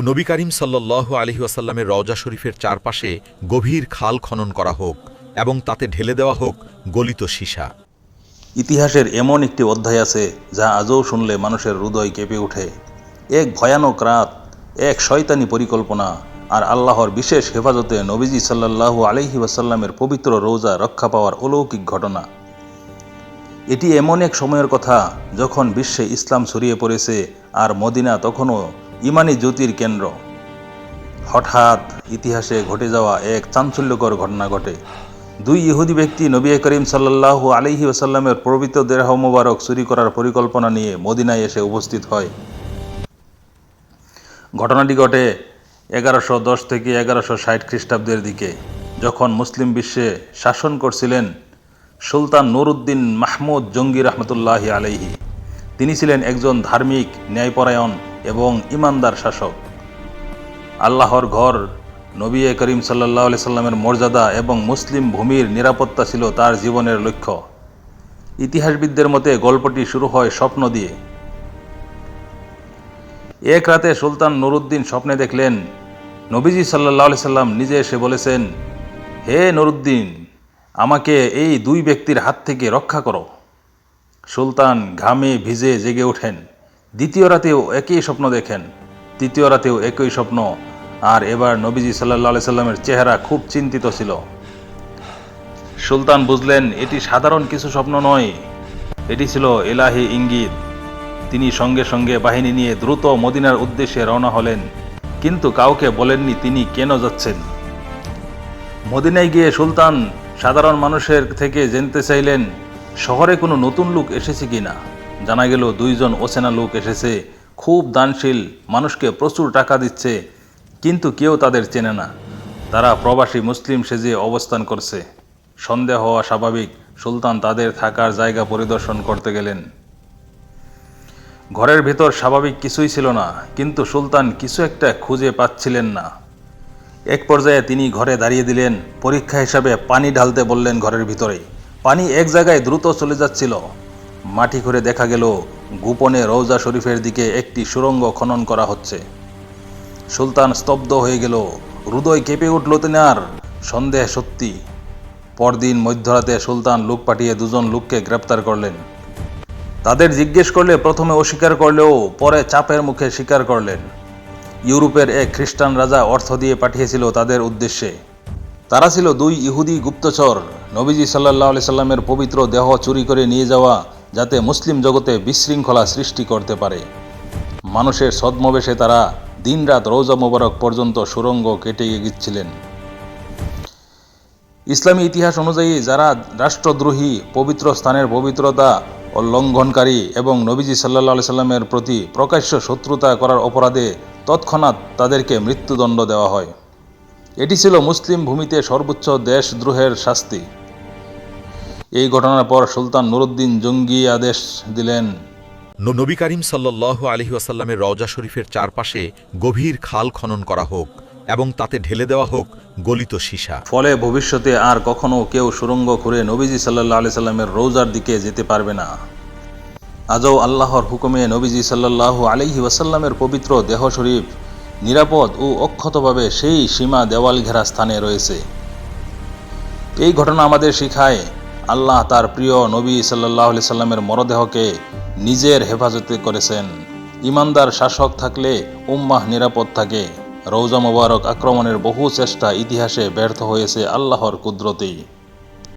নবী করিম সাল্লাহ আলহি আসাল্লামের রওজা শরীফের চারপাশে গভীর খাল খনন করা হোক এবং তাতে ঢেলে দেওয়া হোক গলিত সীসা। ইতিহাসের এমন একটি অধ্যায় আছে যা আজও শুনলে মানুষের হৃদয় কেঁপে ওঠে। এক ভয়ানক রাত, এক শয়তানি পরিকল্পনা আর আল্লাহর বিশেষ হেফাজতে নবীজি সাল্লাল্লাহু আলহি ওয়াসাল্লামের পবিত্র রোজা রক্ষা পাওয়ার অলৌকিক ঘটনা। এটি এমন এক সময়ের কথা যখন বিশ্বে ইসলাম ছড়িয়ে পড়েছে আর মদিনা তখনও ইমানি জ্যোতির কেন্দ্র। হঠাৎ ইতিহাসে ঘটে যাওয়া এক চাঞ্চল্যকর ঘটনা ঘটে। দুই ইহুদি ব্যক্তি নবী করিম সাল্লাল্লাহু আলহি ওসাল্লামের পবিত্র দেহ মোবারক চুরি করার পরিকল্পনা নিয়ে মদিনায় এসে উপস্থিত হয়। ঘটনাটি ঘটে এগারোশো দশ থেকে এগারোশো ষাট খ্রিস্টাব্দের দিকে, যখন মুসলিম বিশ্বে শাসন করছিলেন সুলতান নুরুদ্দিন মাহমুদ জঙ্গি রহমতুল্লাহি আলাইহি। তিনি ছিলেন একজন ধার্মিক, ন্যায়পরায়ণ এবং ইমানদার শাসক। আল্লাহর ঘর নবী করিম সাল্লাহ সাল্লামের মর্যাদা এবং মুসলিম ভূমির নিরাপত্তা ছিল তার জীবনের লক্ষ্য। ইতিহাসবিদদের মতে গল্পটি শুরু হয় স্বপ্ন দিয়ে। এক রাতে সুলতান নুরুদ্দিন স্বপ্নে দেখলেন, নবীজি সাল্লাহ সাল্লাম নিজে এসে বলেছেন, হে নুরুদ্দিন, আমাকে এই দুই ব্যক্তির হাত থেকে রক্ষা করো। সুলতান ঘামে ভিজে জেগে ওঠেন। দ্বিতীয় রাতেও একই স্বপ্ন দেখেন। তৃতীয় রাতেও একই স্বপ্ন। আর এবার নবীজি সাল্লাহ সাল্লামের চেহারা খুব চিন্তিত ছিল। সুলতান বুঝলেন, এটি সাধারণ কিছু স্বপ্ন নয়। এটি ছিল এলাহি ইঙ্গিত। তিনি সঙ্গে সঙ্গে বাহিনী নিয়ে দ্রুত মদিনার উদ্দেশ্যে রওনা হলেন। কিন্তু কাউকে বলেননি তিনি কেন যাচ্ছেন। মদিনায় গিয়ে সুলতান সাধারণ মানুষের থেকে জানতে চাইলেন, শহরে কোনো নতুন লোক এসেছে কিনা। জানা গেল দুইজন অচেনা লোক এসেছে। খুব দানশীল, মানুষকে প্রচুর টাকা দিচ্ছে, কিন্তু কেউ তাদের চেনে না। তারা প্রবাসী মুসলিম সেজে অবস্থান করছে। সন্দেহ হওয়া স্বাভাবিক, সুলতান তাদের থাকার জায়গা পরিদর্শন করতে গেলেন। ঘরের ভেতর স্বাভাবিক কিছুই ছিল না, কিন্তু সুলতান কিছু একটা খুঁজে পাচ্ছিলেন না। এক পর্যায়ে তিনি ঘরে দাঁড়িয়ে দিলেন, পরীক্ষা হিসাবে পানি ঢালতে বললেন ঘরের ভিতরে পানি এক জায়গায় দ্রুত চলে যাচ্ছিল। মাটি করে দেখা গেল, গোপনে রৌজা শরীফের দিকে একটি সুড়ঙ্গ খনন করা হচ্ছে। সুলতান স্তব্ধ হয়ে গেল, হৃদয় কেঁপে উঠল তেনার, সন্দেহ সত্যি। পরদিন মধ্যরাতে সুলতান লোক পাঠিয়ে দুজন লোককে গ্রেপ্তার করলেন। তাদের জিজ্ঞেস করলে প্রথমে অস্বীকার করলেও পরে চাপের মুখে স্বীকার করলেন। ইউরোপের এক খ্রিস্টান রাজা অর্থ দিয়ে পাঠিয়েছিল তাদের উদ্দেশ্যে। তারা ছিল দুই ইহুদি গুপ্তচর। নবীজি সাল্লাহ সাল্লামের পবিত্র দেহ চুরি করে নিয়ে যাওয়া যাতে মুসলিম জগতে বিশৃঙ্খলা সৃষ্টি করতে পারে। মানুষের ছদ্মবেশে তারা দিনরাত রৌজা মোবারক পর্যন্ত সুরঙ্গ কেটে গিয়েছিলেন। ইসলামী ইতিহাস অনুযায়ী যারা রাষ্ট্রদ্রোহী, পবিত্র স্থানের পবিত্রতা ও লঙ্ঘনকারী এবং নবীজি সাল্লাহ সাল্লামের প্রতি প্রকাশ্য শত্রুতা করার অপরাধে তৎক্ষণাৎ তাদেরকে মৃত্যুদণ্ড দেওয়া হয়। এটি ছিল মুসলিম ভূমিতে সর্বোচ্চ দেশদ্রোহের শাস্তি। এই ঘটনার পর সুলতান নুরুদ্দিন জঙ্গি আদেশ দিলেন। নবী করিম সাল্লাহ আলহি আসাল্লামের রওজা শরীফের চারপাশে গভীর খাল খনন করা হোক এবং তাতে ঢেলে দেওয়া হোক গলিত সীসা। ফলে ভবিষ্যতে আর কখনো কেউ সুরঙ্গ করে নবীজি সাল্লাহ আলি সাল্লামের রোজার দিকে যেতে পারবে না। আজও আল্লাহর হুকুমে নবীজি সাল্লাহ আলিহি ওয়াসাল্লামের পবিত্র দেহ শরীফ নিরাপদ ও অক্ষতভাবে সেই সীমা দেওয়াল ঘেরা স্থানে রয়েছে। এই ঘটনা আমাদের শিখায় আল্লাহ তার প্রিয় নবী সাল্লাহ আলি সাল্লামের মরদেহকে নিজের হেফাজতে করেছেন। ইমানদার শাসক থাকলে উম্মাহ নিরাপদ থাকে। রৌজা মোবারক আক্রমণের বহু চেষ্টা ইতিহাসে ব্যর্থ হয়েছে আল্লাহর কুদরতেই।